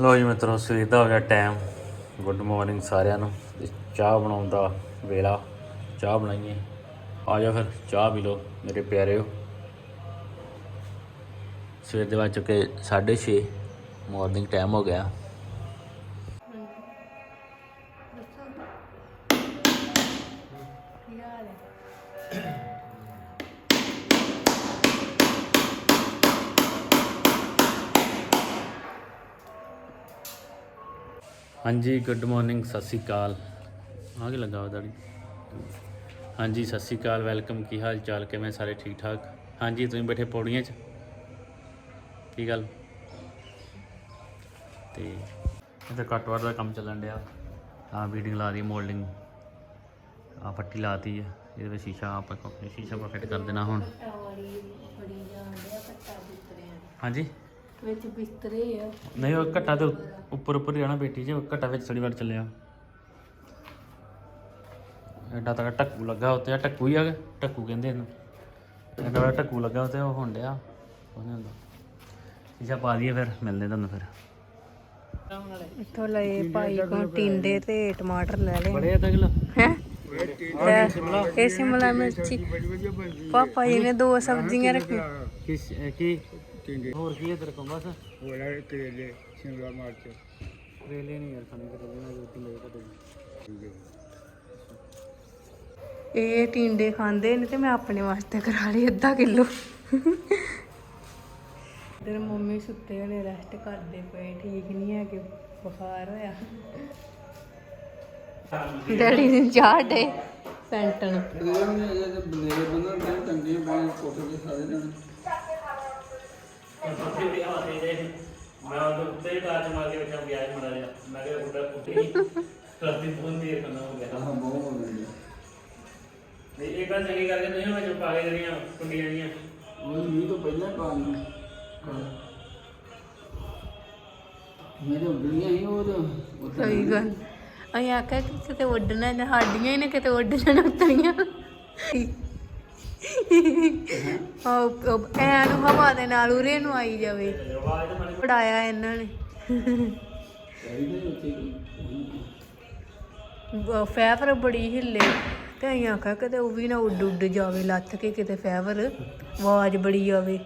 ਲੋ ਜੀ ਮਿੱਤਰੋ, ਸਵੇਰ ਦਾ ਹੋ ਗਿਆ ਟਾਈਮ ਗੁੱਡ ਮਾਰਨਿੰਗ ਸਾਰਿਆਂ ਨੂੰ। ਚਾਹ ਬਣਾਉਣ ਦਾ ਵੇਲਾ। ਚਾਹ ਬਣਾਈਏ। ਆ ਜਾ ਫਿਰ, ਚਾਹ ਪੀ ਲਓ, ਮੇਰੇ ਪਿਆਰਿਓ। ਸਵੇਰ ਦੇ ਵੱਜ ਚੁੱਕੇ 6:30 ਮਾਰਨਿੰਗ ਟਾਈਮ ਹੋ ਗਿਆ। ਹਾਂਜੀ ਗੁੱਡ ਮਾਰਨਿੰਗ ਸਤਿ ਸ਼੍ਰੀ ਅਕਾਲ। ਆ ਕੀ ਲੱਗਾ ਉਹਦਾ ਹਾਂਜੀ ਸਤਿ ਸ਼੍ਰੀ ਅਕਾਲ ਵੈਲਕਮ ਕੀ ਹਾਲ ਚਾਲ ਕਿਵੇਂ ਸਾਰੇ ਠੀਕ ਠਾਕ? ਹਾਂਜੀ ਤੁਸੀਂ ਬੈਠੇ ਪੌੜੀਆਂ 'ਚ? ਕੀ ਗੱਲ? ਤੇ ਇਹਦਾ ਕੱਟਵਾਰ ਦਾ ਕੰਮ ਚੱਲਣ ਡਿਆ। ਆ ਬੀਡਿੰਗ ਲਾ ਦੀ ਮੋਲਡਿੰਗ ਆ ਪੱਟੀ ਲਾਤੀ ਹੈ ਇਹਦੇ ਵਿੱਚ ਸ਼ੀਸ਼ਾ ਆਪਾਂ ਸ਼ੀਸ਼ਾ ਪਾ ਫਿੱਟ ਕਰ ਦੇਣਾ ਹੁਣ। ਆ ਹਾਂਜੀ? ਵਿੱਚ ਬਿਸਤਰੇ ਆ। ਨਹੀਂ ਉਹ ਘੱਟਾ ਤੇ ਉੱਪਰ ਉੱਪਰ ਰਹਿਣਾ ਬੇਟੀ 'ਚ ਘੱਟਾ ਵਿੱਚ ਥੋੜੀ ਵਾਰ ਚੱਲਿਆ। ਐਡਾ ਤੱਕ ਟੱਕੂ ਲੱਗਾ ਉੱਤੇ ਆ ਟੱਕੂ ਹੀ ਆ ਟੱਕੂ ਕਹਿੰਦੇ ਇਹਨੂੰ। ਐਡਾ ਬੜਾ ਟੱਕੂ ਲੱਗਾ ਉੱਤੇ ਉਹ ਹੋਣ ਡਿਆ। ਉਹ ਨਹੀਂ ਹੁੰਦਾ ਸ਼ੀਸ਼ਾ ਪਾ ਦਈਏ ਫਿਰ ਮਿਲਦੇ ਤੁਹਾਨੂੰ ਫਿਰ। ਇੱਥੋਂ ਲਏ ਭਾਈ ਕੋ ਟਿੰਡੇ ਤੇ ਟਮਾਟਰ ਲੈ ਲਏ। ਬੜੇ ਅੱਧਾ ਕਿਲੋ ਹੈ? ਇਹ ਸ਼ਿਮਲਾ ਮਿਰਚੀ। ਪਾਪਾ ਜੀ ਨੇ ਦੋ ਸਬਜ਼ੀਆਂ ਰੱਖੀ ਕਿਸ ਕੀ? ਹੋਰ ਕੀ ਹੈ ਤੇਰੇ ਕੋਲ ਬਸ? ਹੋਲਾ ਕਰੇਲੇ ਸ਼ਿਮਲਾ ਮਿਰਚ। ਰੇਲੇ ਨਹੀਂ ਯਾਰ ਖਾਣੇ ਕਰੇਲੇ ਨਾਲ ਰੋਟੀ ਲੈ ਕੇ ਇਹ ਟਿੰਡੇ ਖਾਂਦੇ ਨੇ ਤੇ ਮੈਂ ਆਪਣੇ ਵਾਸਤੇ ਕਰਾ ਲਈ ਅੱਧਾ ਕਿਲੋ। ਇਧਰ ਮੰਮੀ ਸੁੱਤੇ ਹੋਣੇ ਰੈਸਟ ਕਰਦੇ ਪਏ ਠੀਕ ਨਹੀਂ ਹੈ ਕਿ ਬੁਖਾਰ ਹੋਇਆ। ਡੈਡੀ ਨੇ ਚਾਹ ਡੇ ਪੈਂਟਣ ਮੈਂ ਉਹ ਉੱਤੇ ਟਾਚ ਮਾਰ ਕੇ ਵੇਖਿਆ ਗਿਆ ਮੜਾ ਲਿਆ ਮੈਂ ਕਿਹਾ ਉੱਡਾ ਉੱਤੇ ਰਾਤੀ ਫੋਨ ਨਹੀਂ ਕਰਨਾ ਹੋ ਗਿਆ ਹਾਂ ਬਹੁਤ ਹੋ ਗਿਆ ਨਹੀਂ ਇੱਕ ਗੱਲ ਚੰਗੀ ਕਰਕੇ ਨਹੀਂ ਮੈਂ ਪਾ ਕੇ ਜਿਹੜੀਆਂ ਕੁੰਡੀਆਂ ਜੀਆਂ ਉਹ ਮੀਂਹ ਤੋਂ ਪਹਿਲਾਂ ਪਾਣੀ ਮੇਰੇ ਉਂਗਲੀਆਂ ਹੀ ਉਹ ਤਾਂ ਸਹੀ ਗੱਲ। ਅਸੀਂ ਆਖਿਆ ਕਿ ਕਿਤੇ ਉੱਡਣਾ ਨਾ, ਸਾਡੀਆਂ ਹੀ ਨੇ, ਕਿਤੇ ਉੱਡ ਜਾਣ ਉਤਰੀਆਂ। ਉਹ ਐ ਨੂੰ ਹਵਾ ਦੇ ਨਾਲ ਉਰੇ ਨੂੰ ਆਈ ਜਾਵੇ। ਪੜਾਇਆ ਇਹਨਾਂ ਨੇ। ਚਾਹੀਦਾ ਫੈਵਰ ਬੜੀ ਹਿੱਲੇ। ਤੇ ਅਸੀਂ ਆਖਿਆ ਕਿਤੇ ਉਹ ਵੀ ਨਾ ਉੱਡ ਉੱਡ ਜਾਵੇ, ਲੱਥ ਕੇ ਕਿਤੇ ਫੈਵਰ, ਆਵਾਜ਼ ਬੜੀ ਆਵੇ।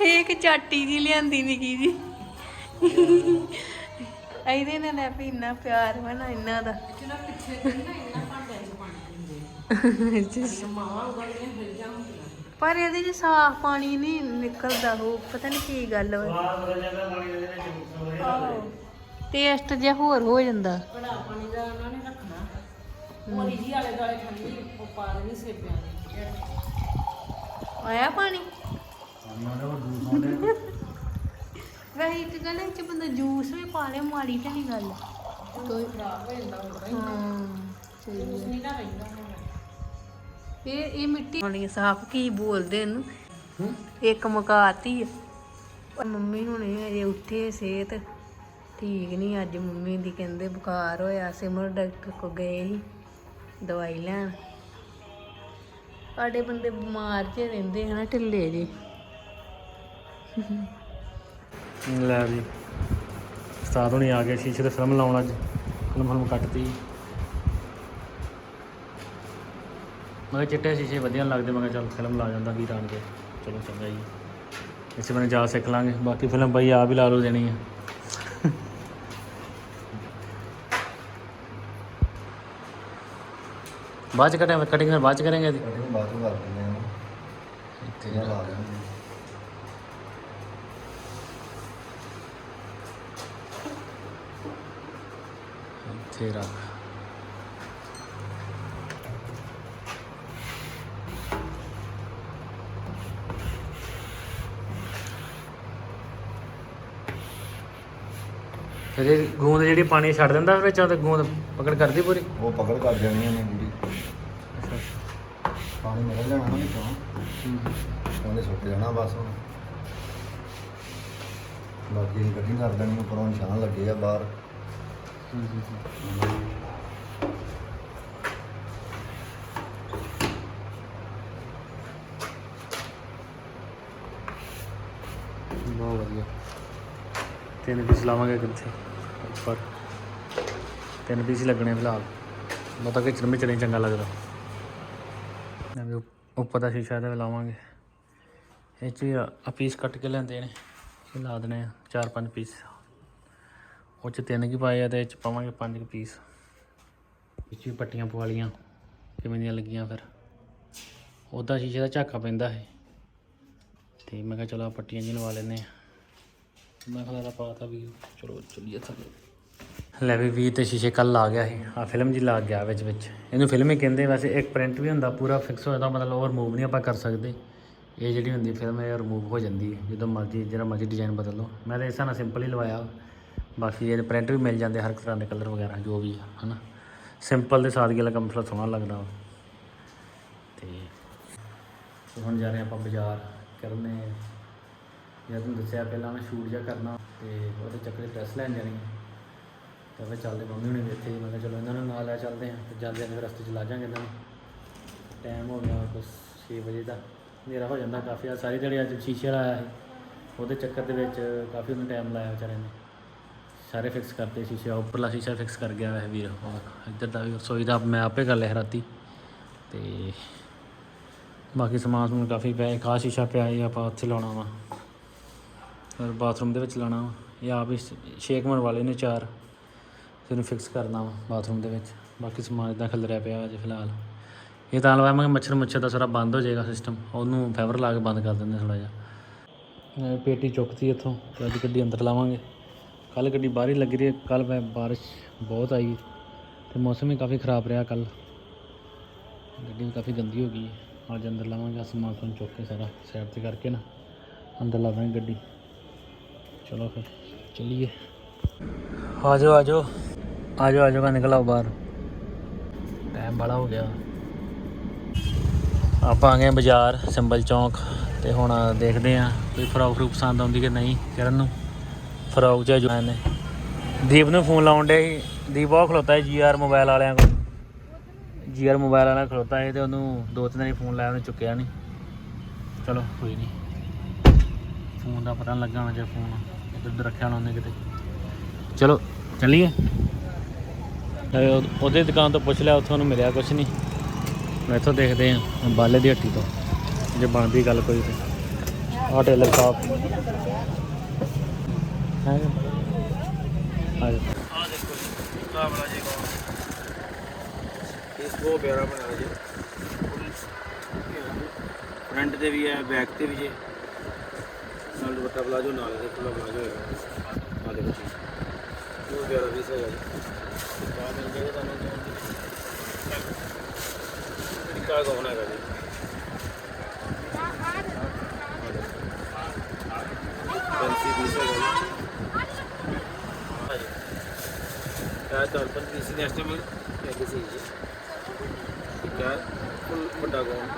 ਇਹ ਇੱਕ ਚਾਟੀ ਜੀ ਲਿਆਂਦੀ ਨਿੱਕੀ ਜੀ ਇਹਦੇ ਨਾਲ ਲੈ ਵੀ ਇੰਨਾ ਪਿਆਰ ਵਾ ਨਾ ਇਹਨਾਂ ਦਾ। ਪਰ ਇਹਦੇ ਚ ਸਾਫ਼ ਪਾਣੀ ਨਹੀਂ ਨਿਕਲਦਾ ਉਹ ਪਤਾ ਨਹੀਂ ਕੀ ਗੱਲ ਹੋਈ। ਆਵਾਜ਼ ਬਦਲ ਜਾਂਦਾ ਪਾਣੀ ਦੇ ਵਿੱਚ ਟੇਸਟ ਜਿਹਾ ਹੋਰ ਹੋ ਜਾਂਦਾ। ਬੜਾ ਪਾਣੀ ਦਾ ਉਹਨਾਂ ਨੇ ਰੱਖਣਾ। ਮੋਰੀ ਜੀ ਆਲੇ ਦੁਆਲੇ ਠੰਡੀ ਉਹ ਪਾ ਦੇਣੀ ਸੇਬਿਆਂ ਦੀ। ਆਇਆ ਪਾਣੀ? ਉਹਨਾਂ ਦਾ ਆਉਂਦੇ ਵੈਸੇ ਇੱਕ ਗੱਲ ਇਹ ਚ ਬੰਦਾ ਜੂਸ ਵੀ ਪਾ ਲੇ ਮਾੜੀ ਤਾਂ ਨਹੀਂ ਗੱਲ। ਕੋਈ ਖਰਾਬ ਹੋ ਜਾਂਦਾ ਹੁੰਦਾ। ਹਾਂ ਸਹੀ ਹੈ। ਨਹੀਂ ਨਾ ਰਹਿੰਦਾ ਇਹ ਇਹ ਮਿੱਟੀ ਵਾਲੀ ਸਾਫ਼ ਕੀ ਬੋਲਦੇ ਇਹਨੂੰ? ਇੱਕ ਮਕਾਤੀ ਆ। ਪਰ ਮੰਮੀ ਹੁਣ ਅਜੇ ਉੱਠੇ ਸਿਹਤ। ਠੀਕ ਨਹੀਂ ਅੱਜ ਮੰਮੀ ਦੀ ਕਹਿੰਦੇ ਬੁਖਾਰ ਹੋਇਆ। ਸਿਮਰ ਡਾਕਟਰ ਕੋ ਗਏ ਸੀ ਦਵਾਈ ਲੈਣ। ਸਾਡੇ ਬੰਦੇ ਬਿਮਾਰ ਜੇ ਰਹਿੰਦੇ ਹਨਾ ਢਿੱਲੇ ਜੇ ਲੈ ਵੀ। ਉਸਤਾਦ ਹੁਣੀ ਆ ਗਏ ਸ਼ੀਸ਼ੇ ਤੇ ਫਿਲਮ ਲਾਉਣ ਅੱਜ। ਫਿਲਮ ਫਿਲਮ ਕੱਟਤੀ। ਮੈਂ ਚਿੱਟੇ ਸ਼ੀਸ਼ੇ ਵਧੀਆ ਲੱਗਦੇ ਮੈਂ ਕਿਹਾ ਚੱਲ ਫਿਲਮ ਲਾ ਜਾਂਦਾ ਵੀਰ ਆਣ ਕੇ। ਚਲੋ ਚੰਗਾ ਜੀ। ਇਸੇ ਬਣੇ ਜਾ ਸਿੱਖ ਲਾਂਗੇ। ਬਾਕੀ ਫਿਲਮ ਬਈ ਆਪ ਹੀ ਲਾ ਲਓ ਦੇਣੀ ਆ। ਬਾਅਦ ਚ ਕਟਾਂ ਕਟਿੰਗ ਫਿਰ ਬਾਅਦ ਚ ਕਰਾਂਗੇ ਇਹਦੀ? ਬਾਅਦ ਵਿੱਚ ਕਰ ਦਿੰਦੇ ਆ। ਇੱਥੇ ਲਾ ਇੱਥੇ ਰੱਖ ਫਿਰ ਇਹ ਗੂੰਦ ਜਿਹੜੀ ਪਾਣੀ ਛੱਡ ਦਿੰਦਾ ਫਿਰ ਵਿੱਚੋਂ ਤੇ ਗੂੰਦ ਪਕੜ ਕਰਦੀ ਪੂਰੀ? ਉਹ ਪਕੜ ਕਰ ਜਾਣੀ ਉਹਨੇ ਪੂਰੀ। ਪਾਣੀ ਨਿਕਲ ਜਾਣਾ ਨਾ ਵਿੱਚੋਂ। ਉਹਨੇ ਸੁੱਕ ਜਾਣਾ ਬਸ ਹੁਣ। ਬਾਕੀ ਕੱਢੀ ਕਰ ਦੇਣੀ ਉੱਪਰੋਂ ਨਿਸ਼ਾਨ ਲੱਗੇ ਆ ਬਾਹਰ। ਬਹੁਤ ਵਧੀਆ। ਤਿੰਨ ਪੀਸ ਲਾਵਾਂਗੇ ਕਿੱਥੇ ਉੱਪਰ ਤਿੰਨ ਪੀਸ ਲੱਗਣੇ ਫਿਲਹਾਲ। ਮਤਾ ਕਿ ਚਰਮੇ ਚਰੇ ਚੰਗਾ ਲੱਗਦਾ। ਐਵੇਂ ਉੱਪਰ ਦਾ ਸ਼ੀਸ਼ਾ ਤੇ ਲਾਵਾਂਗੇ। ਇਹ ਚ ਆ ਪੀਸ ਕੱਟ ਕੇ ਲੈਂਦੇ ਨੇ। ਲਾ ਦਨੇ ਆ, ਚਾਰ ਪੰਜ ਪੀਸ ਉਹ 'ਚ ਤਿੰਨ ਕੀ ਪਾਏ ਆ ਤੇ ਇਹ 'ਚ ਪਾਵਾਂਗੇ ਪੰਜ ਕੁ ਪੀਸ ਇਹ 'ਚ ਵੀ ਪੱਟੀਆਂ ਪਵਾ ਲੀਆਂ ਕਿਵੇਂ ਦੀਆਂ ਲੱਗੀਆਂ ਫਿਰ? ਉਹਦਾ ਸ਼ੀਸ਼ੇ ਦਾ ਝਾਕਾ ਪੈਂਦਾ ਹੈ ਤੇ ਮੈਂ ਕਿਹਾ ਚਲੋ ਆਹ ਪੱਟੀਆਂ ਜੀ ਲਵਾ ਲੈਨੇ ਆ ਮੈਂ ਖਲਾ ਦਾ ਪਾਤਾ ਵੀ ਚਲੋ ਚੱਲੀਏ ਥੱਲੇ। ਲੈ ਵੀ ਵੀ ਤੇ ਸ਼ੀਸ਼ੇ ਕੱਲ ਆ ਗਿਆ ਸੀ ਆ ਫਿਲਮ ਜੀ ਲੱਗ ਗਿਆ ਵਿੱਚ ਵਿੱਚ। ਇਹਨੂੰ ਫਿਲਮ ਹੀ ਕਹਿੰਦੇ ਵੈਸੇ ਇੱਕ ਪ੍ਰਿੰਟ ਵੀ ਹੁੰਦਾ ਪੂਰਾ ਫਿਕਸ ਹੋ ਜਾਂਦਾ ਮਤਲਬ ਉਹ ਰਿਮੂਵ ਨਹੀਂ ਆਪਾਂ ਕਰ ਸਕਦੇ। ਇਹ ਜਿਹੜੀ ਹੁੰਦੀ ਫਿਲਮ ਇਹ ਰਿਮੂਵ ਹੋ ਜਾਂਦੀ ਹੈ। ਜਦੋਂ ਮਰਜ਼ੀ ਜਿਹੜਾ ਮਰਜ਼ੀ ਡਿਜ਼ਾਈਨ ਬਦਲ ਲਓ। ਮੈਂ ਤਾਂ ਇਸ ਤਰ੍ਹਾਂ ਸਿੰਪਲ ਹੀ ਲਵਾਇਆ। ਬਾਕੀ ਇਹਦੇ ਪ੍ਰਿੰਟ ਵੀ ਮਿਲ ਜਾਂਦੇ ਹਰ ਤਰ੍ਹਾਂ ਦੇ ਕਲਰ ਵਗੈਰਾ, ਜੋ ਵੀ ਆ, ਹਨਾ। ਸਿੰਪਲ ਤੇ ਸਾਦਗੀ ਵਾਲਾ ਕੰਮ ਥੋੜ੍ਹਾ ਸੋਹਣਾ ਲੱਗਦਾ ਵਾ। ਤੇ ਹੁਣ ਜਾ ਰਹੇ ਆਪਾਂ ਬਾਜ਼ਾਰ, ਕਰਨੇ ਜਦ ਤੁਹਾਨੂੰ ਦੱਸਿਆ ਪਹਿਲਾਂ ਮੈਂ ਸ਼ੂਟ ਜਿਹਾ ਕਰਨਾ, ਤੇ ਉਹਦੇ ਚੱਕਰ ਡਰੈਸ ਲੈਣ ਜਾਣੀ ਤਾਂ ਤੇ ਫਿਰ ਚੱਲਦੇ, ਮੰਮੀ ਹੁਣੇ ਵੀ ਇੱਥੇ ਹੀ ਮੈਂ ਕਿਹਾ ਚਲੋ ਇਹਨਾਂ ਨੂੰ ਨਾਲ ਲੈ ਚੱਲਦੇ ਹਾਂ, ਤੇ ਜਾਂਦੇ ਜਾਂਦੇ ਫਿਰ ਰਸਤੇ 'ਚ ਲਾ ਜਾਾਂਗੇ ਇਹਨਾਂ ਨੂੰ। ਟਾਈਮ ਹੋ ਗਿਆ ਕੁਛ 6 ਵਜੇ ਦਾ, ਹਨੇਰਾ ਹੋ ਜਾਂਦਾ ਕਾਫੀ ਆ, ਸਾਰੀ ਦਿਹਾੜੀ ਅੱਜ ਸ਼ੀਸ਼ੇ ਵਾਲਾ ਆਇਆ ਸੀ। ਉਹਦੇ ਚੱਕਰ ਦੇ ਵਿੱਚ ਕਾਫੀ ਉਹਨੇ ਟਾਈਮ ਲਾਇਆ ਵਿਚਾਰੇ ਨੇ। ਸਾਰੇ ਫਿਕਸ ਕਰਤੇ ਸ਼ੀਸ਼ੇ ਉੱਪਰਲਾ ਸ਼ੀਸ਼ਾ ਫਿਕਸ ਕਰ ਗਿਆ ਵੈਸੇ ਵੀਰ। ਇੱਧਰ ਦਾ ਵੀ ਰਸੋਈ ਦਾ ਮੈਂ ਆਪੇ ਕਰ ਲਿਆ ਰਾਤੀ। ਤੇ ਬਾਕੀ ਸਮਾਨ ਸਮੂਨ ਕਾਫੀ ਪਿਆ ਇੱਕ ਸ਼ੀਸ਼ਾ ਪਿਆ ਇਹ ਆਪਾਂ ਉੱਥੇ ਲਾਉਣਾ ਵਾ। ਔਰ ਬਾਥਰੂਮ ਦੇ ਵਿੱਚ ਲਾਉਣਾ ਵਾ। ਇਹ ਆਪ ਹੀ ਛੇ ਕਮਰ ਵਾਲੇ ਨੇ ਚਾਰ ਫਿਰ ਇਹਨੂੰ ਫਿਕਸ ਕਰਨਾ ਵਾ ਬਾਥਰੂਮ ਦੇ ਵਿੱਚ। ਬਾਕੀ ਸਮਾਨ ਇਦਾਂ ਖਲਰਿਆ ਪਿਆ ਅਜੇ ਫਿਲਹਾਲ। ਇਹ ਤਾਂ ਲਵਾਵਾਂਗੇ ਮੱਛਰ ਮੁੱਛਰ ਦਾ ਸਾਰਾ ਬੰਦ ਹੋ ਜਾਏਗਾ ਸਿਸਟਮ ਉਹਨੂੰ ਫਾਈਬਰ ਲਾ ਕੇ ਬੰਦ ਕਰ ਦਿੰਦੇ ਥੋੜਾ ਜਿਹਾ। ਪੇਟੀ ਚੁੱਕਤੀ ਇੱਥੋਂ, ਤੇ ਅੱਜ ਗੱਡੀ ਅੰਦਰ ਲਾਵਾਂਗੇ। ਕੱਲ ਗੱਡੀ ਬਾਹਰ ਹੀ ਲੱਗੀ ਰਹੀ ਕੱਲ ਬਾਰਿਸ਼ ਬਹੁਤ ਆਈ ਤੇ ਮੌਸਮ ਵੀ ਕਾਫੀ ਖਰਾਬ ਰਿਹਾ ਕੱਲ ਗੱਡੀ ਵੀ ਕਾਫੀ ਗੰਦੀ ਹੋ ਗਈ ਹੈ। ਅੱਜ ਅੰਦਰ ਲਾਵਾਂਗੇ ਸਮਾਨ ਸਮੂਨ ਚੁੱਕ ਕੇ ਸਾਰਾ ਸਾਈਡ ਤੇ ਕਰਕੇ ਨਾ। ਅੰਦਰ ਲਾ ਦਾਂਗੇ ਗੱਡੀ। ਚਲੋ ਫਿਰ, ਚਲਿਏ। ਆ ਜਾਓ ਆ ਜਾਓ। ਆ ਜਾਓ ਆ ਜਾਓ ਕਾ ਨਿਕਲ ਆਓ ਬਾਹਰ। ਟਾਈਮ ਬੜਾ ਹੋ ਗਿਆ। ਆਪਾਂ ਆ ਗਏ ਬਾਜ਼ਾਰ, ਸਿੰਬਲ ਚੌਂਕ ਤੇ ਹੁਣ ਦੇਖਦੇ ਆ ਕੋਈ ਫਰੋਕ ਫਰੂਕ ਪਸੰਦ ਆਉਂਦੀ ਕਿ ਨਹੀਂ ਕਰਨ ਨੂੰ। ਫਰੋਕ ਚ ਜੋ ਨੇ ਦੀਪ ਨੂੰ ਫੋਨ ਲਾਉਣ ਡਿਆ ਸੀ। ਦੀਪ ਉਹ ਖਲੋਤਾ ਹੈ ਜੀਆਰ ਮੋਬਾਈਲ ਵਾਲਿਆਂ ਕੋਲ। ਜੀਆਰ ਮੋਬਾਈਲ ਵਾਲਾ ਖਲੋਤਾ ਹੈ ਤੇ ਉਹਨੂੰ ਦੋ ਤਿੰਨ ਵਾਰੀ ਫੋਨ ਲਾਇਆ, ਉਹਨੇ ਚੁੱਕਿਆ ਨਹੀਂ ਚਲੋ, ਕੋਈ ਨਹੀਂ ਫੋਨ ਦਾ ਪਤਾ ਨੀ ਲੱਗਾ ਹੋਣਾ ਜੇ ਫੋਨ। ਇੱਧਰ ਉੱਧਰ ਰੱਖਿਆ ਹੋਣਾ ਉਹਨੇ ਕਿਤੇ। ਚਲੋ, ਚੱਲੀਏ। ਨਾਲੇ ਉਹਦੀ ਦੁਕਾਨ ਤੋਂ ਪੁੱਛ ਲਿਆ, ਉੱਥੋਂ ਉਹਨੂੰ ਮਿਲਿਆ ਕੁਝ ਨਹੀਂ ਮੈਂ ਇੱਥੋਂ ਦੇਖਦੇ ਹਾਂ ਬਾਲੇ ਦੀ ਹੱਟੀ ਤੋਂ। ਜੇ ਬਣਦੀ ਗੱਲ ਕੋਈ ਤੇ। ਆਹ ਟੇਲਰ ਸਾਹਿਬ ਹੈ ਆ ਜਾ ਆ ਦੇਖੋ ਕਾਬਲਾ ਜੀ ਕੌਣ ਇਸ ਬਹੁਤ ਪਿਆਰਾ ਬਣਾਇਆ ਜੀ ਫਰੰਟ ਤੇ ਵੀ ਹੈ, ਬੈਕ ਤੇ ਵੀ ਜੇ। ਨਾਲ ਦੁਪੱਟਾ ਪਲਾਜੋ, ਨਾਲ ਦੇ ਖੁੱਲਾ ਪਲਾਜੋ ਹੋਏਗਾ ਆ ਦੇਖੋ ਜੀ। ਬਹੁਤ ਪਿਆਰਾ ਵੀ ਸਹੀ ਹੈ ਜੀ ਬਾਅਦ ਮਿਲ ਜਾਏਗਾ ਤੁਹਾਨੂੰ ਤਰੀਕਾ ਕੌਣ ਹੈਗਾ ਜੀ ਫੈਂਸੀ ਪੀਸ ਹੈਗਾ ਜੀ ਹਾਂਜੀ ਕਿਆ ਚਾਰ ਪੰਜ ਪੀਸ ਨੇ ਐਸਟੀਮੇਟ ਹੈ ਕਿਸੇ ਜੀ। ਠੀਕ ਹੈ ਫੁੱਲ ਵੱਡਾ ਗਾਉਨ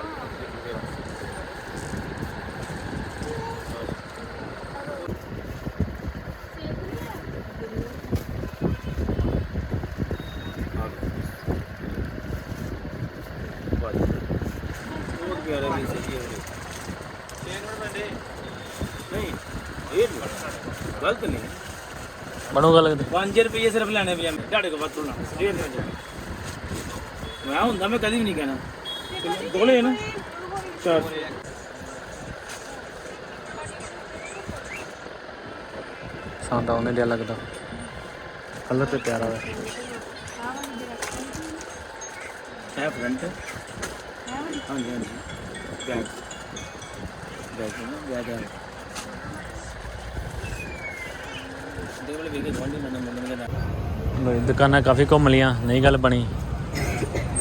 ਬਹੁਤ ਪਿਆਰਾ ਵੀ ਸਹੀ ਹੈ ਨਹੀਂ ਇਹ ਨਹੀਂ ਗਲਤ ਨਹੀਂ ਬਣੂਗਾ ਲੱਗਦਾ 5 ਰੁਪਏ ਸਿਰਫ ਲੈਣੇ ਪਏ ਤੁਹਾਡੇ ਕੋਲ ਵਾਧੂ ਨਾ ਡੇਢ ਨਹੀਂ ਮੈਂ ਹੁੰਦਾ ਮੈਂ ਕਦੀ ਵੀ ਨਹੀਂ ਕਹਿਣਾ। ਦੋਲੇ ਨਾ। ਚਾਰ ਸਾਂਦਾ ਉਹਨੇ ਲਿਆ ਲੱਗਦਾ। ਕਲਰ ਤੇ ਪਿਆਰਾ ਹੈ ਹੈ ਫਰੰਟ ਹਾਂਜੀ ਹਾਂਜੀ। ਬੈਕ ਬੈਕ ਨਾ ਬੈਕ ਦੇ ਵਾਲੇ ਵੀਗੇ ਗਵਾਂਢੀ ਮੈਨੂੰ ਮਿਲਣਗੇ ਨਾ ਦੁਕਾਨਾਂ ਕਾਫੀ ਘੁੰਮ ਲੀਆਂ ਨਹੀਂ ਗੱਲ ਬਣੀ।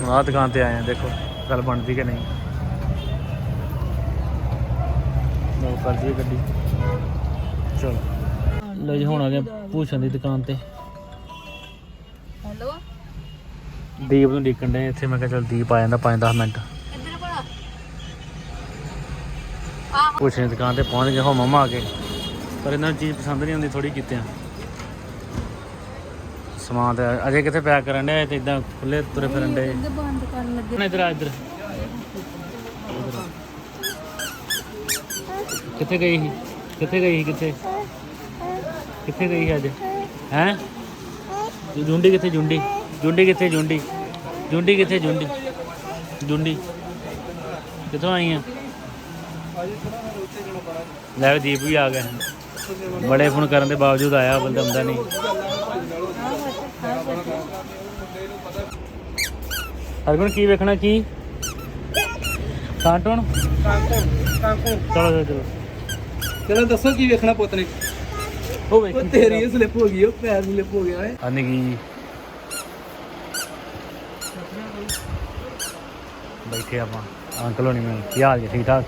ਆਹ ਦੁਕਾਨ ਤੇ ਆਏ ਆ ਦੇਖੋ ਗੱਲ ਬਣਦੀ ਕਿ ਨਹੀਂ। ਲੋ ਕਰਦੀ ਹੈ ਗੱਡੀ। ਚਲੋ। ਲੋ ਜੀ ਹੁਣ ਆ ਗਏ ਭੂਸ਼ਣ ਦੀ ਦੁਕਾਨ ਤੇ। ਹੈਲੋ? ਦੀਪ ਨੂੰ ਡਿੱਕਣ ਦੇ ਇੱਥੇ ਮੈਂ ਕਿਹਾ ਚਲ ਦੀਪ ਆ ਜਾਂਦਾ 5-10 ਮਿੰਟ। ਇੱਧਰ ਭਲਾ? ਭੂਸ਼ਣ ਦੀ ਦੁਕਾਨ ਤੇ ਪਹੁੰਚ ਗਏ ਹੋ ਮਮਾ ਆ ਕੇ। ਪਰ ਇਹਨਾਂ ਨੂੰ ਚੀਜ਼ ਪਸੰਦ ਨਹੀਂ ਆਉਂਦੀ ਥੋੜੀ ਕੀਤੇ ਆ ਸਮਾਨ ਤੇ ਅਜੇ ਕਿੱਥੇ ਪੈਕ ਕਰਨ ਦੇ ਤੇ ਇਦਾਂ ਖੁੱਲੇ ਤੁਰੇ ਫਿਰਨ ਦੇ ਬੰਦ ਕਰਨ ਲੱਗੇ। ਨਾ ਇਧਰ ਆ ਇਧਰ। ਕਿੱਥੇ ਗਈ ਸੀ? ਕਿੱਥੇ ਗਈ ਸੀ ਕਿੱਥੇ? ਕਿੱਥੇ ਗਈ ਹੈ ਅੱਜ? ਹੈ? ਜੁੰਡੀ ਕਿੱਥੇ ਜੁੰਡੀ? ਜੁੰਡੀ ਕਿੱਥੇ ਜੁੰਡੀ? ਜੁੰਡੀ ਕਿੱਥੇ ਜੁੰਡੀ? ਜੁੰਡੀ? ਕਿੱਥੋਂ ਆਈ ਆ? ਲੈ ਦੀਪ ਵੀ ਆ ਗਿਆ। ਬੜੇ ਫੋਨ ਕਰਨ ਦੇ ਬਾਵਜੂਦ ਆਇਆ ਬੰਦਾ ਹੁੰਦਾ ਨਹੀਂ। ਹਰਗੁਣ ਕੀ ਵੇਖਣਾ ਕੀ? ਕਾਂਟੂਨ? ਚਲੋ ਚਲੋ ਚਲੋ। ਚਲੋ ਦੱਸੋ ਕੀ ਵੇਖਣਾ ਪੁੱਤ ਨੇ ਉਹ ਵੇਖ ਤੇਰੀ ਸਲਿੱਪ ਹੋ ਗਈ ਉਹ ਪੈਰ ਸਲਿੱਪ ਹੋ ਗਿਆ ਏ ਆਨੇ ਕੀ ਬੈਠੇ ਆਪਾਂ ਅੰਕਲ ਹੋਣੀ ਮੈਂ। ਕੀ ਹਾਲ ਜੀ ਠੀਕ ਠਾਕ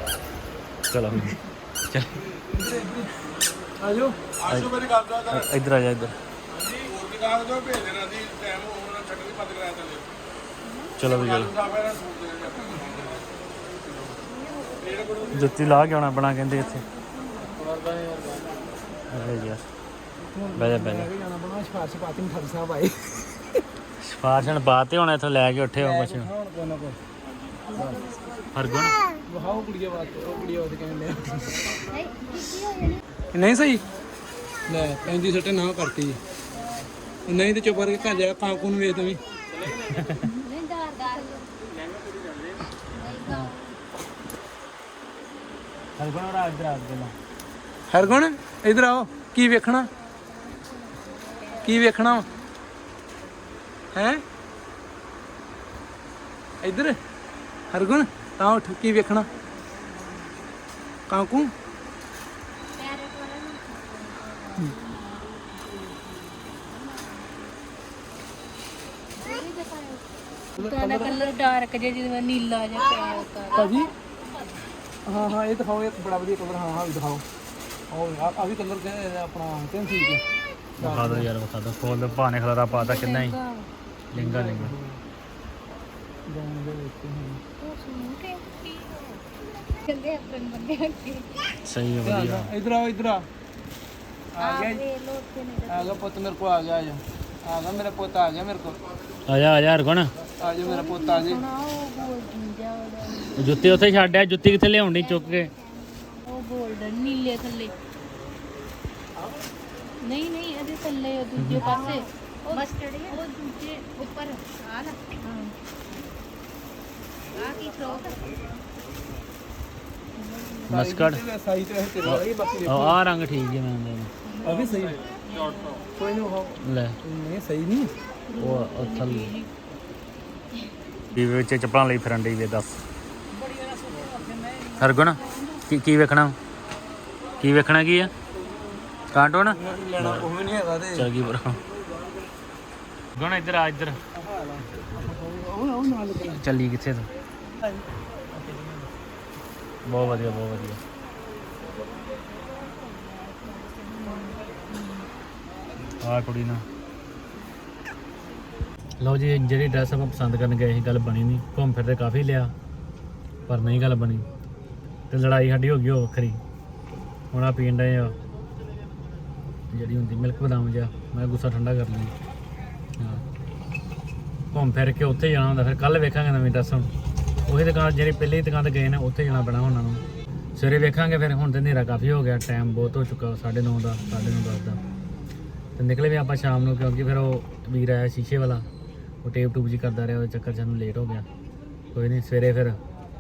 ਚਲੋ। ਚੱਲ। ਆਜੋ। ਆਜੋ ਮੇਰੀ ਗੱਲ ਦਾ ਇੱਧਰ ਆ ਜਾ ਇੱਧਰ। ਹੋਰ ਵੀ ਕਾਗਜ਼ ਜੋ ਭੇਜ ਦੇਣਾ ਸੀ ਟਾਈਮ ਹੋਣਾ ਛੱਡ ਦੀ ਪੱਤ ਕਰਾਇਆ ਚੱਲੇ ਚਲੋ ਵੀ ਚਲੋ। ਜੁੱਤੀ ਲਾ ਕੇ ਆਉਣਾ ਬਣਾ ਕਹਿੰਦੇ ਇੱਥੇ। ਅਰੇ ਯਾਰ ਬਹਿ ਜਾ ਬਹਿ ਜਾ। ਜਾਣਾ ਬਣਾ ਸਿਫਾਰਸ਼ ਪਾਤੀ ਮਠਾਈ ਸਾਹਿਬ ਆਏ ਸਪਾਰਸ਼ਨ ਬਾਤੇ ਹੁਣ, ਇੱਥੋਂ ਲੈ ਕੇ ਉੱਠੇ ਹੋ ਕੁਛ। ਹੁਣ ਕੋਈ ਨਾ। ਕੋਈ ਹਰਗੁਣ ਵਹਾਓ ਕੁੜੀਏ ਬਾਤ ਉਹ ਕੁੜੀਏ ਉਹਦੇ ਕਹਿੰਦੇ ਨਹੀਂ ਸਹੀ? ਲੈ, ਪੈਂਦੀ ਸੱਟੇ ਨਾ ਕਰਤੀ। ਨਹੀਂ ਤੇ ਚੁੱਪ ਕਰਕੇ ਘਰ ਜਾ ਕਾਂ ਨੂੰ ਵੇਚ ਦਵੀਂ ਹਰਗੁਣ ਹੋਰ ਇੱਧਰ ਆ ਕੇ ਹਰਗੁਣ ਇਧਰ ਆਓ। ਕੀ ਵੇਖਣਾ? ਕੀ ਵੇਖਣਾ? ਹੈ? ਇਧਰ? ਹਰਗੁਣ ਤਾਂ ਉੱਠ। ਕੀ ਵੇਖਣਾ? ਕਾਂਕੂ? ਤੁਹਾਡਾ ਕਲਰ ਡਾਰਕ ਜਿਹਾ ਜਿਵੇਂ ਨੀਲਾ ਜਿਹਾ ਪਿਆ ਹੁੰਦਾ। ਭਾਜੀ? ਹਾਂ ਹਾਂ ਇਹ ਦਿਖਾਓ ਇਹ ਬੜਾ ਵਧੀਆ ਕਲਰ ਹਾਂ ਹਾਂ ਵੀ ਦਿਖਾਓ। ਉਹ ਆ ਆ ਵੀ ਕਲਰ ਆਪਣਾ ਕਿੰਨ ਠੀਕ ਹੈ। ਵਿਖਾ ਦੋ ਯਾਰ ਵਿਖਾ ਦੋ ਦੋ ਭਾਣੇ ਖਲਾਰਾ ਪਾਤਾ ਕਿੰਨਾ ਹੀ। ਲਿੰਗਾ। ਲਿੰਗਾ ਜਾਣ ਦੇ ਵਿੱਚ ਕਹਿੰਦੇ ਆਪਣੇ ਬੰਦੇ ਅੱਗੇ। ਸਹੀ ਹੈ ਵਧੀਆ। ਇਧਰ ਆਓ ਇਧਰ ਆ। ਆ ਗਿਆ ਜੀ। ਆ ਗਿਆ ਪੁੱਤ ਮੇਰੇ ਕੋ ਆ ਗਿਆ ਆ ਜਾ। ਆ ਗਿਆ ਮੇਰਾ ਪੁੱਤ ਆ ਗਿਆ ਮੇਰੇ ਕੋ ਆ ਜਾ ਆ ਜਾ ਹਰਗੁਣ। ਆ ਜਾ ਮੇਰਾ ਪੁੱਤ ਆ ਜੀ ਜੁੱਤੀ ਉੱਥੇ ਛੱਡ ਆ ਜੁੱਤੀ ਕਿੱਥੇ ਲਿਆਉਣੀ ਚੁੱਕ ਕੇ? ਉਹ 골ਡਨ ਨੀਲੇ ਥੱਲੇ। ਨਹੀਂ ਨਹੀਂ ਇਹਦੇ ਥੱਲੇ ਉਹ ਦੂਜੇ ਪਾਸੇ। ਮਸਟਰਡ ਉਹ ਦੂਜੇ ਉੱਪਰ ਆ ਨਾ। ਆ ਕੀ ਫਰੋਕ ਮਸਕਟ ਸਾਈ ਤੇ ਤੇਰਾ ਇਹ ਬਾਕੀ ਆ ਆਹ ਰੰਗ ਠੀਕ ਹੈ ਮੈਂ ਕਹਿੰਦਾ ਆ ਵੀ ਸਹੀ ਕੋਈ ਨਹੀਂ ਹੋ ਲੈ। ਨਹੀਂ ਸਹੀ ਨਹੀਂ। ਉਹ ਥੱਲੇ ਵੀ ਵਿੱਚ ਚੱਪਲਾਂ ਲਈ ਫਿਰਨ ਡਈ ਵੇ ਦੱਸ। ਹਰਗੁਣ ਕੀ ਕੀ ਵੇਖਣਾ? ਕੀ ਵੇਖਣਾ ਕੀ ਆ? ਕਾਂਟੂਨ? ਲੈਣਾ ਉਹ ਵੀ ਨਹੀਂ ਹੈਗਾ ਤੇ। ਚੱਲ ਗਈ ਬਰੋ। ਗੁਣ ਇੱਧਰ ਆ ਇੱਧਰ। ਚੱਲੀ ਕਿੱਥੇ ਤੂੰ? ਬਹੁਤ ਵਧੀਆ ਬਹੁਤ ਵਧੀਆ। ਆ ਕੁੜੀ ਨਾ। ਲਓ ਜੀ ਜਿਹੜੀ ਡਰੈਸ ਆਪਾਂ ਪਸੰਦ ਕਰਨ ਗਏ ਸੀ ਗੱਲ ਬਣੀ ਨਹੀਂ। ਘੁੰਮ ਫਿਰ ਤੇ ਕਾਫੀ ਲਿਆ। ਪਰ ਨਹੀਂ ਗੱਲ ਬਣੀ। ਤੇ ਲੜਾਈ ਸਾਡੀ ਹੋ ਗਈ ਉਹ ਵੱਖਰੀ। ਹੁਣ ਆ ਪੀਣ ਡਏ ਆ। ਜਿਹੜੀ ਹੁੰਦੀ ਮਿਲਕ ਬਦਾਮ ਜਿਹਾ, ਮੈਂ ਗੁੱਸਾ ਠੰਡਾ ਕਰ ਲਈ ਹਾਂ। ਘੁੰਮ ਫਿਰ ਕੇ ਉੱਥੇ ਜਾਣਾ ਹੁੰਦਾ, ਫਿਰ ਕੱਲ ਵੇਖਾਂਗੇ ਨਵੀਂ ਡਰੈਸ ਹੁਣ। ਉਹੀ ਦੁਕਾਨ ਜਿਹੜੀ ਪਹਿਲੀ ਦੁਕਾਨ ਤੇ ਗਏ ਨੇ, ਉੱਥੇ ਜਾਣਾ ਪੈਣਾ ਉਹਨਾਂ ਨੂੰ। ਸਵੇਰੇ ਵੇਖਾਂਗੇ ਫਿਰ, ਹੁਣ ਤੇ ਹਨੇਰਾ ਕਾਫੀ ਹੋ ਗਿਆ ਟਾਈਮ ਬਹੁਤ ਹੋ ਚੁੱਕਾ 9:30 ਦਾ 9:30 10 ਦਾ। ਤੇ ਨਿਕਲੇ ਵੀ ਆਪਾਂ ਸ਼ਾਮ ਨੂੰ, ਕਿਉਂਕਿ ਫਿਰ ਉਹ ਵੀਰ ਆਇਆ ਸ਼ੀਸ਼ੇ ਵਾਲਾ। ਉਹ ਟੇਪ ਟੂਬ ਜੀ ਕਰਦਾ ਰਿਹਾ, ਉਹਦੇ ਚੱਕਰ 'ਚ ਸਾਨੂੰ ਲੇਟ ਹੋ ਗਿਆ। ਕੋਈ ਨਹੀਂ ਸਵੇਰੇ ਫਿਰ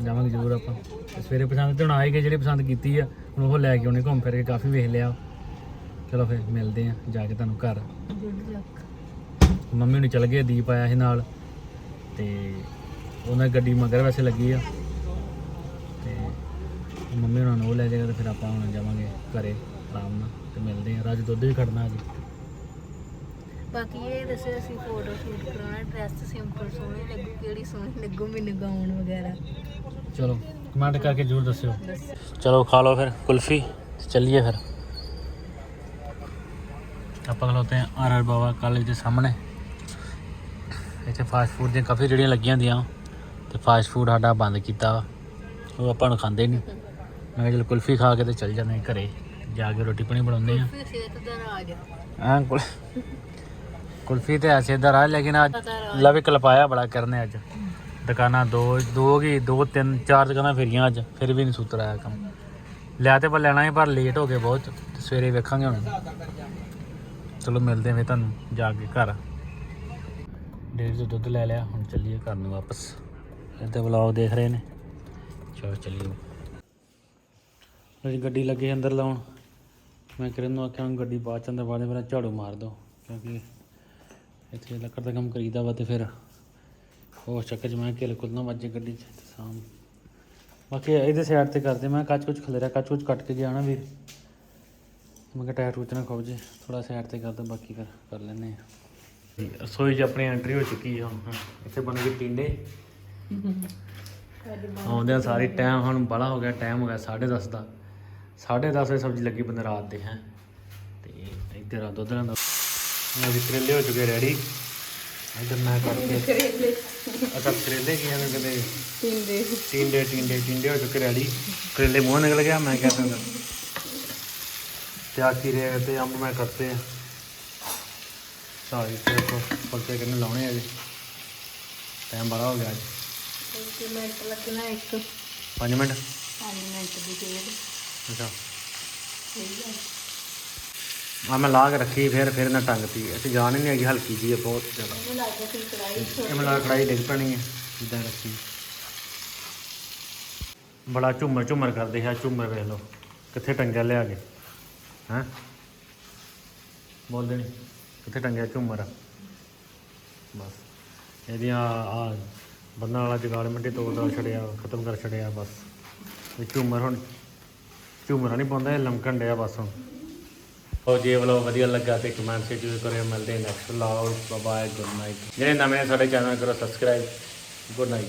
ਜਾਵਾਂਗੇ ਜ਼ਰੂਰ ਆਪਾਂ। ਤੇ ਸਵੇਰੇ ਪਸੰਦ ਤੇ ਹੁਣ ਆਈ ਗਏ ਪਸੰਦ ਕੀਤੀ ਆ, ਹੁਣ ਉਹ ਲੈ ਕੇ ਆਉਣੀ ਘੁੰਮ ਫਿਰ ਕੇ, ਕਾਫੀ ਵੇਖ ਲਿਆ। ਚਲੋ ਫਿਰ ਮਿਲਦੇ ਆ, ਜਾ ਕੇ ਤੁਹਾਨੂੰ ਘਰ। ਮੰਮੀ ਨੂੰ ਚਲ ਗਏ, ਦੀਪ ਆਇਆ ਸੀ ਨਾਲ। ਤੇ ਉਹਨਾਂ ਦੀ ਗੱਡੀ ਮਗਰ ਵੈਸੇ ਲੱਗੀ ਆ। ਤੇ ਮੰਮੀ ਉਹਨਾਂ ਨੂੰ ਉਹ ਲੈ ਜਾਏਗਾ ਤੇ ਫਿਰ ਆਪਾਂ ਹੁਣ ਜਾਵਾਂਗੇ ਘਰੇ ਆਰਾਮ ਨਾਲ ਤੇ ਮਿਲਦੇ ਆ। ਰਾਜ, ਦੁੱਧ ਵੀ ਖੜਨਾ ਅੱਜ। ਬਾਕੀ ਇਹ ਦੱਸਿਓ ਅਸੀਂ ਫੋਟੋ ਸ਼ੂਟ ਕਰਾਉਣਾ ਡਰੈਸ ਸਿੰਪਲ ਸੋਹਣੀ ਲੱਗੂ, ਕਿਹੜੀ ਸੋਹਣੀ ਲੱਗੂ, ਮੈਨੂੰ ਗਾਉਣ ਵਗੈਰਾ। ਚਲੋ ਕਮੈਂਟ ਕਰਕੇ ਜ਼ਰੂਰ ਦੱਸਿਓ। ਚਲੋ ਖਾ ਲਓ ਫਿਰ ਕੁਲਫੀ ਤੇ ਚੱਲੀਏ ਫਿਰ। ਆਪਾਂ ਖਲੋਤੇ ਆ ਆਰ ਆਰ ਬਾਬਾ ਕਾਲਜ ਦੇ ਸਾਹਮਣੇ। ਇੱਥੇ ਫਾਸਟ ਫੂਡ ਦੀਆਂ ਕਾਫੀ ਰੇੜੀਆਂ ਲੱਗੀਆਂ ਹੁੰਦੀਆਂ। ਤੇ ਫਾਸਟ ਫੂਡ ਸਾਡਾ ਬੰਦ ਕੀਤਾ ਵਾ। ਉਹ ਆਪਾਂ ਨੂੰ ਖਾਂਦੇ ਨਹੀਂ ਮੈਂ ਚਲ ਕੁਲਫੀ ਖਾ ਕੇ ਤੇ ਚੱਲ ਜਾਂਦੇ ਘਰੇ। ਜਾ ਕੇ ਰੋਟੀ ਪਾਣੀ ਬਣਾਉਂਦੇ ਆ ਫਿਰ ਸਿਹਤ ਦਾ ਰਾਜ ਹਾਂ ਕੁਲ ਕੁਲਫੀ ਤੇ ਐਸੇ ਦਾ ਰਾਹ ਲੇਕਿਨ ਅੱਜ ਲਵੇ ਕਲਪਾਇਆ ਬੜਾ ਕਰਨੇ ਅੱਜ। ਦੁਕਾਨਾਂ ਦੋ ਦੋ ਕੀ, ਦੋ, ਤਿੰਨ, ਚਾਰ ਦੁਕਾਨਾਂ ਫੇਰੀਆਂ ਅੱਜ, ਫਿਰ ਵੀ ਨਹੀਂ ਸੁਤਰ ਆਇਆ ਕੰਮ। ਲਿਆ ਤੇ ਪਰ ਲੈਣਾ ਹੀ, ਪਰ ਲੇਟ ਹੋ ਗਏ ਬਹੁਤ, ਤੇ ਸਵੇਰੇ ਵੇਖਾਂਗੇ ਹੁਣ। ਚਲੋ ਮਿਲਦੇ ਹਾਂ ਤੁਹਾਨੂੰ, ਜਾ ਕੇ ਘਰ। ਡੇਢ ਤੋਂ ਦੁੱਧ ਲੈ ਲਿਆ, ਹੁਣ ਚੱਲੀਏ ਘਰ ਨੂੰ ਵਾਪਸ। ਇੱਥੇ ਵਲੌਗ ਦੇਖ ਰਹੇ ਨੇ। ਚਲੋ ਚੱਲੀਏ। ਅਸੀਂ ਗੱਡੀ ਲੱਗੇ ਅੰਦਰ ਲਾਉਣ। ਮੈਂ ਕਿਰਨ ਨੂੰ ਆਖਿਆ, ਹੁਣ ਗੱਡੀ ਬਾਅਦ ਚ ਅੰਦਰ ਬਾਅਦ ਮੇਰਾ ਝਾੜੂ ਮਾਰ ਦੋ ਕਿਉਂਕਿ ਇੱਥੇ ਲੱਕੜ ਦਾ ਕੰਮ ਕਰੀਦਾ ਵਾ ਤੇ ਫਿਰ ਉਹ ਚੱਕਰ 'ਚ ਮੈਂ ਕਿਲ ਕੁਲ ਨਾ ਵੱਜੇ ਗੱਡੀ 'ਚ ਤੇ ਸਾਮ ਬਾਕੀ ਇਹਦੇ ਸਾਈਡ ਤੇ ਕਰਦੇ, ਮੈਂ ਕੱਚ ਕੁਝ ਖਲੇਰਾ ਕੱਚ ਕੁਝ ਕੱਟ ਕੇ ਗਿਆ ਨਾ ਵੀਰ। ਮੈਂ ਕਿਹਾ, ਟਾਇਰ ਟੂਚ ਨਾ ਖੋਬ ਜੇ ਥੋੜਾ ਸਾਈਡ ਤੇ ਕਰਦੇ ਬਾਕੀ ਫਿਰ ਕਰ ਲੈਨੇ ਆ ਰਸੋਈ 'ਚ ਆਪਣੀ ਐਂਟਰੀ ਹੋ ਚੁੱਕੀ ਹੈ ਹੁਣ ਇੱਥੇ ਬਣ ਗਏ ਟਿੰਡੇ। ਆਉਂਦੇ ਸਾਰੇ ਟਾਈਮ ਹੁਣ ਬੜਾ ਹੋ ਗਿਆ ਟਾਈਮ ਹੋ ਗਿਆ 10:30 ਦਾ। 10:30 ਵਜੇ ਸਬਜ਼ੀ ਲੱਗੀ ਬੰਦੇ ਰਾਤ ਦੇ, ਹੈ। ਤੇ ਇੱਧਰ ਆ, ਦੁੱਧ ਦਾ। ਮੈਂ ਕਰੇਲੇ ਹੋ ਚੁੱਕੇ ਰੈਡੀ ਇੱਧਰ ਮੈਂ ਕਰਕੇ ਅੱਛਾ ਕਰੇਲੇ? ਕੀ ਹਨ ਕਦੇ ਟਿੰਡੇ। ਟਿੰਡੇ ਟਿੰਡੇ ਟਿੰਡੇ ਹੋ ਚੁੱਕੇ ਰੈਡੀ। ਕਰੇਲੇ ਮੂੰਹ ਨਿਕਲ ਗਿਆ ਮੈਂ ਕਿਹਾ ਤੈਨੂੰ ਤੇ ਆ ਖੀਰੇ ਤੇ ਅੰਬ ਮੈਂ ਕੱਟਤੇ ਆ। ਸਾਰੀ ਤੇ ਕੋ ਪੱਕੇ ਕਿੰਨੇ ਲਾਉਣੇ ਆ ਜੀ। ਟਾਈਮ ਬੜਾ ਹੋ ਗਿਆ ਅੱਜ। ਮਿੰਟ ਲੱਗਣਾ ਇੱਕ। 5 ਮਿੰਟ। 5 ਮਿੰਟ ਦੀ ਖੇਡ ਅੱਛਾ। ਆ ਮੈਂ ਲਾ ਕੇ ਰੱਖੀ ਫਿਰ ਫਿਰ ਨਾ ਟੰਗਤੀ ਅਸੀਂ ਜਾਣ ਨਹੀਂ ਹੈਗੀ ਹਲਕੀ ਜੀ ਹੈ ਬਹੁਤ ਜ਼ਿਆਦਾ। ਕਿ ਕੜਾਈ ਇਹ ਮਲਾ ਕੜਾਈ ਡਿੱਗ ਪੈਣੀ ਹੈ ਜਿੱਦਾਂ ਰੱਖੀ। ਬੜਾ ਝੂਮਰ ਝੂਮਰ ਕਰਦੇ ਹੈ ਝੂਮਰ ਵੇਖ ਲਓ ਕਿੱਥੇ ਟੰਗਿਆ ਲਿਆ ਕੇ। ਹੈਂ? ਬੋਲਦੇ ਨਹੀਂ ਕਿੱਥੇ ਟੰਗਿਆ ਝੂਮਰ। ਬਸ ਇਹਦੀਆਂ ਆ ਬੰਨਾਂ ਵਾਲਾ ਜਗਾੜ ਮਿੱਟੀ ਤੋੜਦਾ ਛੜਿਆ ਖਤਮ ਕਰ ਛੜਿਆ ਬਸ। ਇਹ ਝੂਮਰ ਹੁਣ ਝੂਮਰਾਂ ਨਹੀਂ ਪਾਉਂਦਾ ਇਹ ਲਮਕਣ ਡਿਆ ਬਸ ਹੁਣ। ਉਹ ਜੇ ਵਲੋ ਵਧੀਆ ਲੱਗਾ ਤੇ ਕਮੈਂਟ ਸੇ ਜਰੂਰ ਕਰਿਓ। ਮਿਲਦੇ ਨੈਕਸਟ ਲਾਓ ਬਾਏ ਗੁੱਡ ਨਾਈਟ ਜਿਹੜੇ ਨਵੇਂ ਨੇ ਸਾਡੇ ਚੈਨਲ ਕਰੋ ਸਬਸਕ੍ਰਾਈਬ ਗੁੱਡ ਨਾਈਟ